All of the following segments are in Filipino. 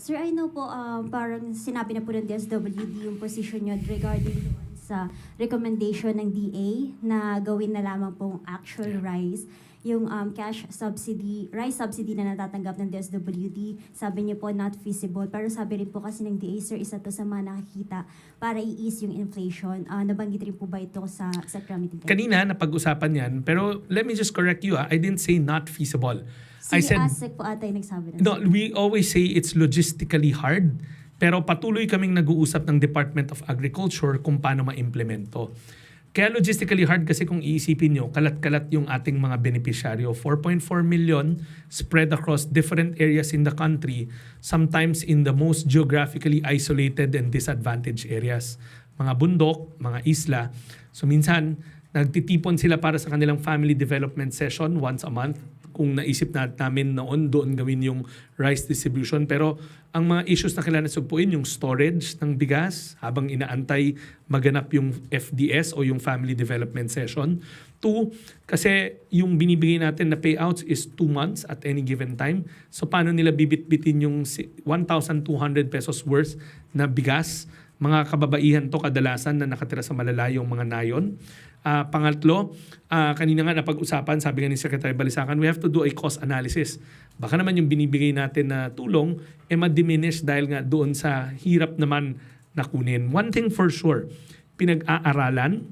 Sir, I know po, um, parang sinabi na po ng DSWD yung position nyo regarding sa recommendation ng DA na gawin na lamang pong actual rice yung um, cash subsidy, rice subsidy na natatanggap ng DSWD, sabi niyo po not feasible. Pero sabi rin po kasi ng DA, sir, isa to sa mga nakikita para i-ease yung inflation. Ah, nabanggit rin po ba ito sa, sa committee? Kanina, napag-usapan yan. Pero let me just correct you. ah. I didn't say not feasible. I Si said, ASEC po ata yung nagsabi na. no, we always say it's logistically hard. Pero patuloy kaming nag-uusap ng Department of Agriculture kung paano ma-implemento. Kaya logistically hard kasi kung iisipin nyo, kalat-kalat yung ating mga beneficiaryo. 4.4 million spread across different areas in the country, sometimes in the most geographically isolated and disadvantaged areas. Mga bundok, mga isla. So minsan, nagtitipon sila para sa kanilang family development session once a month kung naisip na namin noon doon gawin yung rice distribution. Pero ang mga issues na kailangan sugpuin, yung storage ng bigas habang inaantay maganap yung FDS o yung family development session. Two, kasi yung binibigay natin na payouts is two months at any given time. So paano nila bibit-bitin yung si- 1,200 pesos worth na bigas? Mga kababaihan to kadalasan na nakatira sa malalayong mga nayon. Ah, pangatlo, ah, kanina nga napag-usapan, sabi nga ni Secretary Balisacan, we have to do a cost analysis. Baka naman yung binibigay natin na tulong, eh ma-diminish dahil nga doon sa hirap naman na kunin. One thing for sure, pinag-aaralan,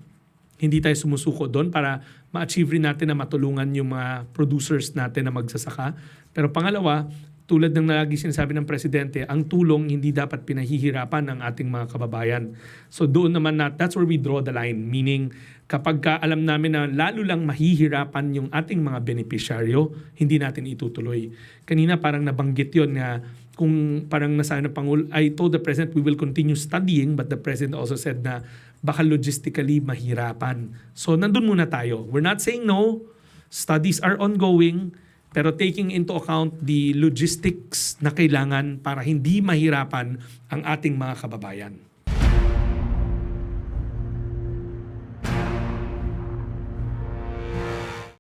hindi tayo sumusuko doon para ma-achieve rin natin na matulungan yung mga producers natin na magsasaka. Pero pangalawa, tulad ng lagi sinasabi ng presidente, ang tulong hindi dapat pinahihirapan ng ating mga kababayan. So doon naman na, that's where we draw the line. Meaning, kapag ka alam namin na lalo lang mahihirapan yung ating mga benepisyaryo, hindi natin itutuloy. Kanina parang nabanggit yon na kung parang nasa na Pangulo, I told the President we will continue studying but the President also said na baka logistically mahirapan. So nandun muna tayo. We're not saying no. Studies are ongoing pero taking into account the logistics na kailangan para hindi mahirapan ang ating mga kababayan.